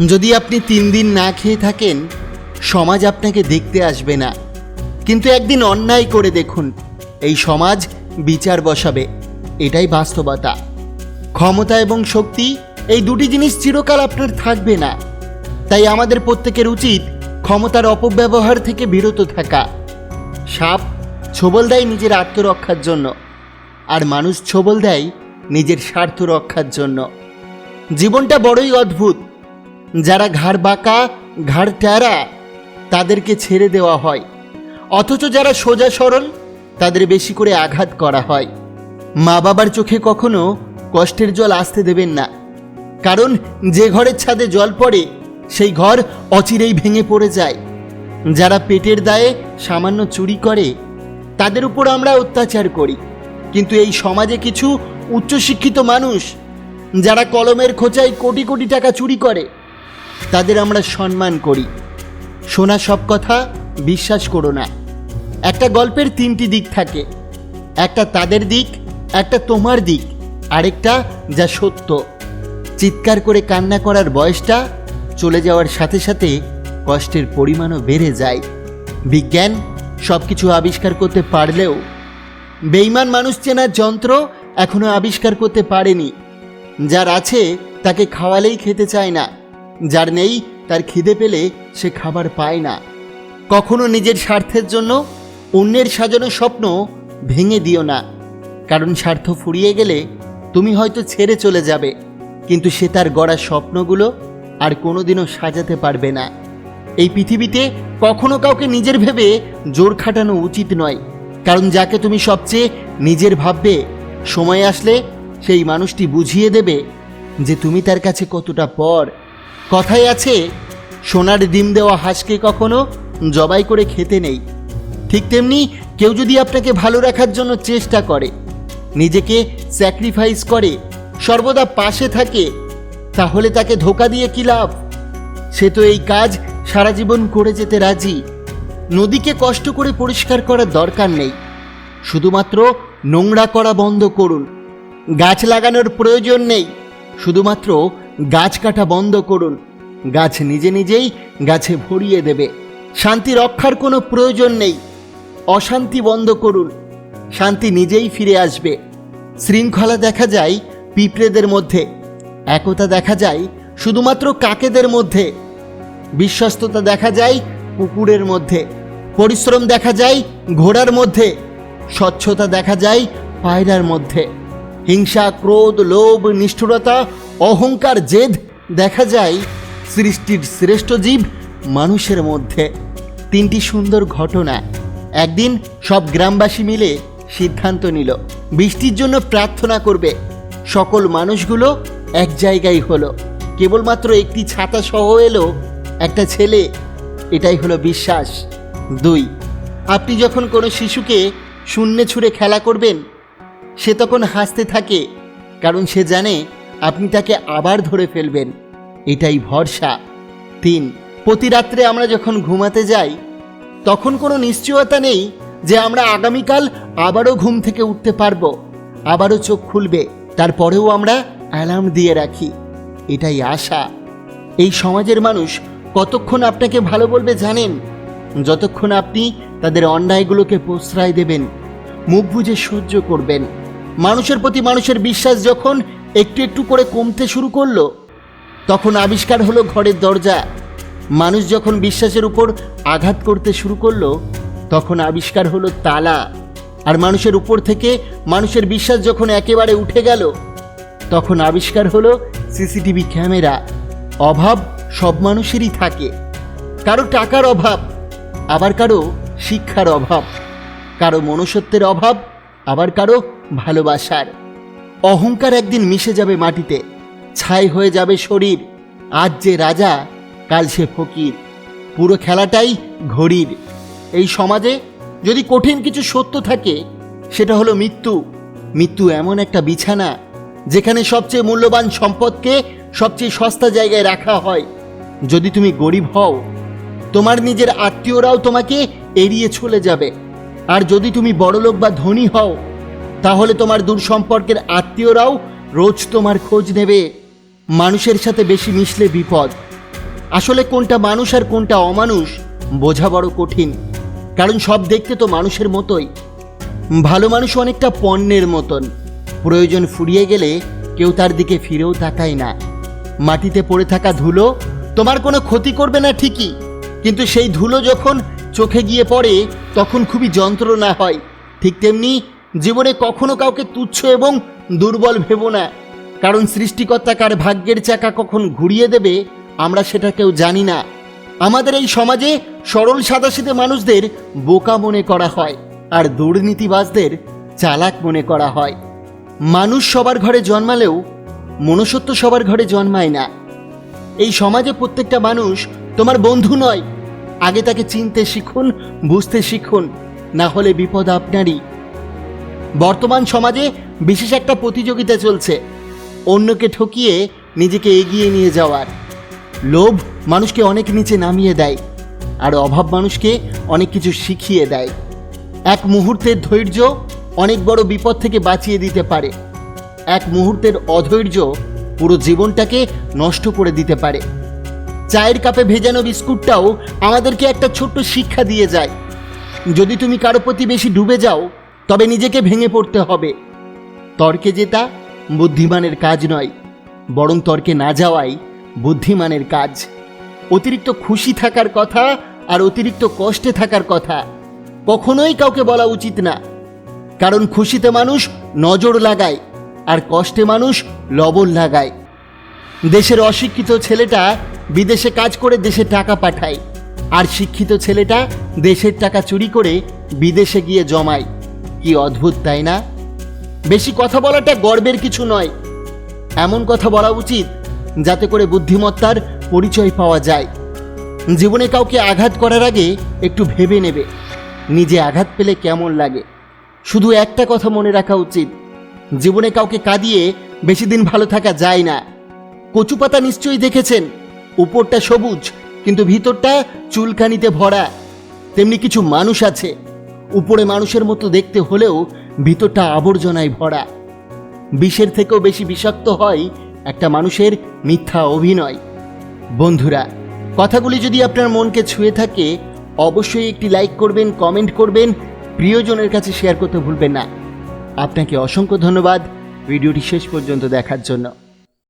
যদি আপনি তিন দিন না খেয়ে থাকেন, সমাজ আপনাকে দেখতে আসবে না। কিন্তু একদিন অন্যায় করে দেখুন, এই সমাজ বিচার বসাবে। এটাই বাস্তবতা। ক্ষমতা এবং শক্তি, এই দুটি জিনিস চিরকাল আপনার থাকবে না। তাই আমাদের প্রত্যেকের উচিত ক্ষমতার অপব্যবহার থেকে বিরত থাকা। সাপ ছোবল দেয় নিজের আত্মরক্ষার জন্য, আর মানুষ ছোবল দেয় নিজের স্বার্থ রক্ষার জন্য। জীবনটা বড়ই অদ্ভুত। যারা ঘাড় বাঁকা, ঘাড় ট্যারা তাদেরকে ছেড়ে দেওয়া হয়। অথচ যারা সোজা সরল, তাদের বেশি করে আঘাত করা হয়। মা বাবার চোখে কখনো কষ্টের জল আসতে দেবেন না। কারণ যে ঘরের ছাদে জল পড়ে, সেই ঘর অচিরেই ভেঙে পড়ে যায়। যারা পেটের দায়ে সামান্য চুরি করে, তাদের উপর আমরা অত্যাচার করি। কিন্তু এই সমাজে কিছু উচ্চশিক্ষিত মানুষ, যারা কলমের খোঁচায় কোটি কোটি টাকা চুরি করে তাদের আমরা সম্মান করি। শোনা সব কথা, বিশ্বাস করো না। একটা গল্পের তিনটি দিক থাকে। একটা তাদের দিক, একটা তোমার দিক, আরেকটা যা সত্য। চিৎকার করে কান্না করার বয়সটা চলে যাওয়ার সাথে সাথে কষ্টের পরিমাণও বেড়ে যায়। বিজ্ঞান সব কিছু আবিষ্কার করতে পারলেও বেইমান মানুষ চেনার যন্ত্র এখনও আবিষ্কার করতে পারেনি। যার আছে তাকে খাওয়ালেই খেতে চায় না। যার নেই, তার খিদে পেলে সে খাবার পায় না। কখনো নিজের স্বার্থের জন্য, অন্যের সাজানো স্বপ্ন ভেঙে দিও না। কারণ স্বার্থ ফুরিয়ে গেলে তুমি হয়তো ছেড়ে চলে যাবে, কিন্তু সে তার গড়া স্বপ্নগুলো আর কোনোদিনও সাজাতে পারবে না। এই পৃথিবীতে কখনো কাউকে নিজের ভেবে জোর খাটানো উচিত নয়, কারণ যাকে তুমি সবচেয়ে নিজের ভাববে, সময় আসলে সেই মানুষটি বুঝিয়ে দেবে যে তুমি তার কাছে কতটা পর। কথায় আছে, সোনার ডিম দেওয়া হাঁসকে কখনো জবাই করে খেতে নেই। ঠিক তেমনি কেউ যদি আপনাকে ভালো রাখার জন্য চেষ্টা করে, নিজেকে স্যাক্রিফাইস করে, সর্বদা পাশে থাকে, তাহলে তাকে ধোকা দিয়ে কি লাভ? সে তো এই কাজ সারা জীবন করে যেতে রাজি। নদীকে কষ্ট করে পরিষ্কার করার দরকার নেই। শুধুমাত্র নোংরা করা বন্ধ করুন। গাছ লাগানোর প্রয়োজন নেই। শুধুমাত্র গাছ কাটা বন্ধ করুন। গাছ নিজে নিজেই গাছে ভরিয়ে দেবে। শান্তি রক্ষার কোনো প্রয়োজন নেই। অশান্তি বন্ধ করুন। শান্তি নিজেই ফিরে আসবে। শৃঙ্খলা দেখা যায় পিঁপড়েদের মধ্যে। একতা দেখা যায় শুধুমাত্র কাকেদের মধ্যে। বিশ্বস্ততা দেখা যায় কুকুরের মধ্যে। পরিশ্রম দেখা যায় ঘোড়ার মধ্যে। স্বচ্ছতা দেখা যায় পায়রার মধ্যে। হিংসা, ক্রোধ, লোভ, নিষ্ঠুরতা অহংকার জেদ দেখা যায় সৃষ্টির শ্রেষ্ঠ জীব মানুষের মধ্যে। তিনটি সুন্দর ঘটনা। একদিন সব গ্রামবাসী মিলে সিদ্ধান্ত নিল, বৃষ্টির জন্য প্রার্থনা করবে। সকল মানুষগুলো এক জায়গায় হলো। কেবলমাত্র একটি ছাতা সহ এলো একটা ছেলে। এটাই হলো বিশ্বাস। দুই, আপনি যখন কোনো শিশুকে শূন্যে ছুঁড়ে খেলা করবেন, সে তখন হাসতে থাকে, কারণ সে জানে আপনি তাকে আবার ধরে ফেলবেন। এটাই ভরসা। তিন, প্রতি রাত্রে আমরা যখন ঘুমাতে যাই, তখন কোনো নিশ্চয়তা নেই যে আমরা আগামীকাল আবারও ঘুম থেকে উঠতে পারব। আবারও চোখ খুলবে, তারপরেও আমরা অ্যালার্ম দিয়ে রাখি। এটাই আশা। এই সমাজের মানুষ কতক্ষণ আপনাকে ভালো বলবে জানেন? যতক্ষণ আপনি তাদের অন্যায়গুলোকে প্রশ্রয় দেবেন, মুখ বুঝে সহ্য করবেন। মানুষের প্রতি মানুষের বিশ্বাস যখন একটু একটু করে কমতে শুরু করল, তখন আবিষ্কার হলো ঘরের দরজা। মানুষ যখন বিশ্বাসের উপর আঘাত করতে শুরু করল, তখন আবিষ্কার হলো তালা। আর মানুষের উপর থেকে মানুষের বিশ্বাস যখন একেবারে উঠে গেল, তখন আবিষ্কার হলো সিসিটিভি ক্যামেরা। অভাব সব মানুষেরই থাকে। কারও টাকার অভাব, আবার কারও শিক্ষার অভাব। কারও মনুষ্যত্বের অভাব, আবার কারও ভালোবাসার। অহংকার একদিন মিশে যাবে মাটিতে, ছাই হয়ে যাবে শরীর। আজ যে রাজা, কাল সে ফকির। পুরো খেলাটাই ঘড়ির। এই সমাজে যদি কঠিন কিছু সত্য থাকে, সেটা হলো মৃত্যু। মৃত্যু এমন একটা বিছানা, যেখানে সবচেয়ে মূল্যবান সম্পদকে সবচেয়ে সস্তা জায়গায় রাখা হয়। যদি তুমি গরিব হও, তোমার নিজের আত্মীয়রাও তোমাকে এড়িয়ে চলে যাবে। আর যদি তুমি বড়লোক বা ধনী হও তাহলে তোমার দূর সম্পর্কের আত্মীয়রাও রোজ তোমার খোঁজ নেবে। মানুষের সাথে বেশি মিশলে বিপদ। আসলে কোনটা মানুষ আর কোনটা অমানুষ বোঝা বড় কঠিন। কারণ সব দেখতে তো মানুষের মতোই। ভালো মানুষ অনেকটা পণ্যের মতন। প্রয়োজন ফুরিয়ে গেলে কেউ তার দিকে ফিরেও তাকায় না। মাটিতে পড়ে থাকা ধুলো তোমার কোনো ক্ষতি করবে না ঠিকই। কিন্তু সেই ধুলো যখন চোখে গিয়ে পড়ে, তখন খুবই যন্ত্রণা হয়। ঠিক তেমনি জীবনে কখনো কাউকে তুচ্ছ এবং দুর্বল ভেবো না। কারণ সৃষ্টিকর্তা কার ভাগ্যের চাকা কখন ঘুরিয়ে দেবে, আমরা সেটা কেউ জানি না। আমাদের এই সমাজে সরল সাদাসিধে মানুষদের বোকা মনে করা হয় আর দুর্নীতিবাজদের চালাক মনে করা হয়। মানুষ সবার ঘরে জন্মালেও মনুষ্যত্ব সবার ঘরে জন্মায় না। এই সমাজে প্রত্যেকটা মানুষ তোমার বন্ধু নয়। আগে তাকে চিনতে শিখুন, বুঝতে শিখুন, না হলে বিপদ আপনারই। বর্তমান সমাজে বিশেষ একটা প্রতিযোগিতা চলছে। অন্যকে ঠকিয়ে নিজেকে এগিয়ে নিয়ে যাওয়ার। লোভ মানুষকে অনেক নিচে নামিয়ে দেয় আর অভাব মানুষকে অনেক কিছু শিখিয়ে দেয়। এক মুহূর্তের ধৈর্য অনেক বড় বিপদ থেকে বাঁচিয়ে দিতে পারে। এক মুহূর্তের অধৈর্য পুরো জীবনটাকে নষ্ট করে দিতে পারে। চায়ের কাপে ভেজানো বিস্কুটটাও আমাদেরকে একটা ছোট্ট শিক্ষা দিয়ে যায়। যদি তুমি কারও প্রতি বেশি ডুবে যাও তবে নিজেকে ভেঙে পড়তে হবে। তর্কে জেতা বুদ্ধিমানের কাজ নয়, বরং তর্কে না যাওয়াই বুদ্ধিমানের কাজ। অতিরিক্ত খুশি থাকার কথা আর অতিরিক্ত কষ্টে থাকার কথা কখনোই কাউকে বলা উচিত না। কারণ খুশিতে মানুষ নজর লাগায় আর কষ্টে মানুষ লবণ লাগায়। দেশের অশিক্ষিত ছেলেটা বিদেশে কাজ করে দেশে টাকা পাঠায়, আর শিক্ষিত ছেলেটা দেশের টাকা চুরি করে বিদেশে গিয়ে জমায়। কি অদ্ভুত, তাই না? বেশি কথা বলাটা গর্বের কিছু নয়। এমন কথা বলা উচিত যাতে করে বুদ্ধিমত্তার পরিচয় পাওয়া যায়। জীবনে কাউকে আঘাত করার আগে একটু ভেবে নেবে, নিজে আঘাত পেলে কেমন লাগে। শুধু একটা কথা মনে রাখা উচিত, জীবনে কাউকে কাঁদিয়ে বেশি দিন ভালো থাকা যায় না। কচু পাতা নিশ্চয়ই দেখেছেন, উপরটা সবুজ, কিন্তু ভিতরটা চুলকানিতে ভরা। তেমনি কিছু মানুষ আছে উপরে মানুষের মতো দেখতে হলেও ভিতরটা আবর্জনায় ভরা। বিষের থেকেও বেশি বিষাক্ত হয় একটা মানুষের মিথ্যা অভিনয়। বন্ধুরা, কথাগুলি যদি আপনার মনকে ছুঁয়ে থাকে, অবশ্যই একটি লাইক করবেন, কমেন্ট করবেন, প্রিয়জনের কাছে শেয়ার করতে ভুলবেন না। আপনাকে অসংখ্য ধন্যবাদ। ভিডিওটি শেষ পর্যন্ত দেখার জন্য।